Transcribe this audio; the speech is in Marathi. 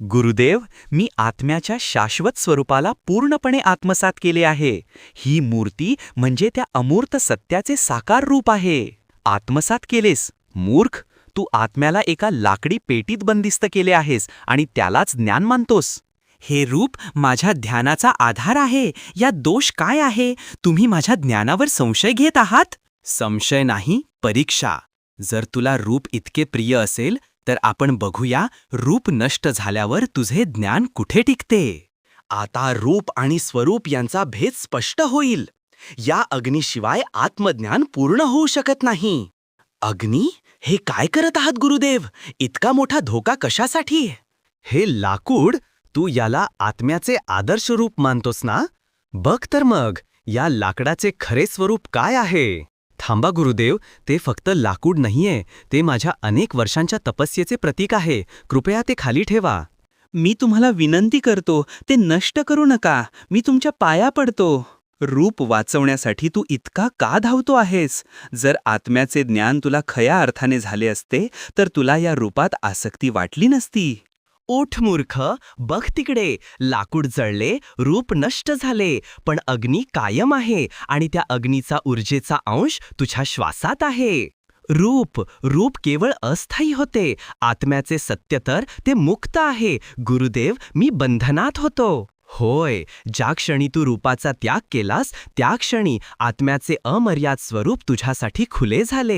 गुरुदेव मी आत्म्याच्या शाश्वत स्वरूपाला पूर्णपणे आत्मसात केले आहे. ही मूर्ती म्हणजे त्या अमूर्त सत्याचे साकार रूप आहे. आत्मसात केलेस मूर्ख! तू आत्म्याला एका लाकडी पेटीत बंदिस्त केले आहेस आणि त्यालाच ज्ञान मानतोस. हे रूप माझ्या ध्यानाचा आधार आहे. या दोष काय आहे? तुम्ही माझ्या ज्ञानावर संशय घेत आहात? संशय नाही परीक्षा! जर तुला रूप इतके प्रिय असेल तर आपण बघूया रूप नष्ट झाल्यावर तुझे ज्ञान कुठे टिकते? आता रूप आणि स्वरूप यांचा भेद स्पष्ट होईल. या अग्नीशिवाय आत्मज्ञान पूर्ण होऊ शकत नाही. अग्नी हे काय करत आहात गुरुदेव? इतका मोठा धोका कशासाठी? हे लाकूड तू याला आत्म्याचे आदर्श रूप मानतोस ना? बघ तर मग या लाकडाचे खरे स्वरूप काय आहे? थांबा गुरुदेव. ते फक्त लाकूड नाहीये. ते माझ्या अनेक वर्षांच्या तपस्येचे प्रतीक आहे. कृपया ते खाली ठेवा. मी तुम्हाला विनंती करतो ते नष्ट करू नका. मी तुमच्या पाया पडतो. रूप वाचवण्यासाठी तू इतका का धावतो आहेस? जर आत्म्याचे ज्ञान तुला खया अर्थाने झाले असते तर तुला या रूपात आसक्ती वाटली नसती. ओठ मूर्ख बघ तिकडे. लाकूड जळले रूप नष्ट झाले. पण अग्नी कायम आहे आणि त्या अग्नीचा ऊर्जेचा अंश तुझ्या श्वासात आहे. रूप रूप केवळ अस्थायी होते. आत्म्याचे सत्य तर ते मुक्त आहे. गुरुदेव मी बंधनात होतो. होय ज्या क्षणी तू रूपाचा त्याग केलास त्या क्षणी आत्म्याचे अमर्याद स्वरूप तुझ्यासाठी खुले झाले.